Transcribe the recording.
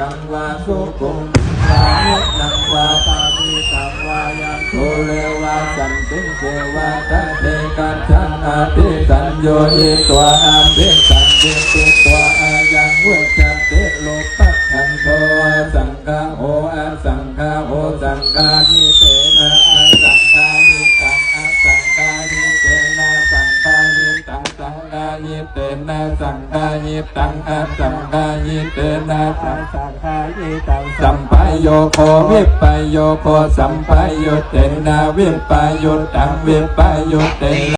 ตังวาสุขุมสามุตังวาตามีตังวายัโทเลวาสันติเกวาทัเทกันทังอาทิสันโยอิตัวอาทิสัญญิติตัวอายังเวชันติโลปัตถันโทสังฆาโหอสังฆาโอสังฆาอิายิเตนะสังฆายิตังอะสังฆายิเตนะสังสังฆายิตังสัมปายโยโควิปายโยโคสัมปายโยเตนะวิปายโยตังวิปายโยเตน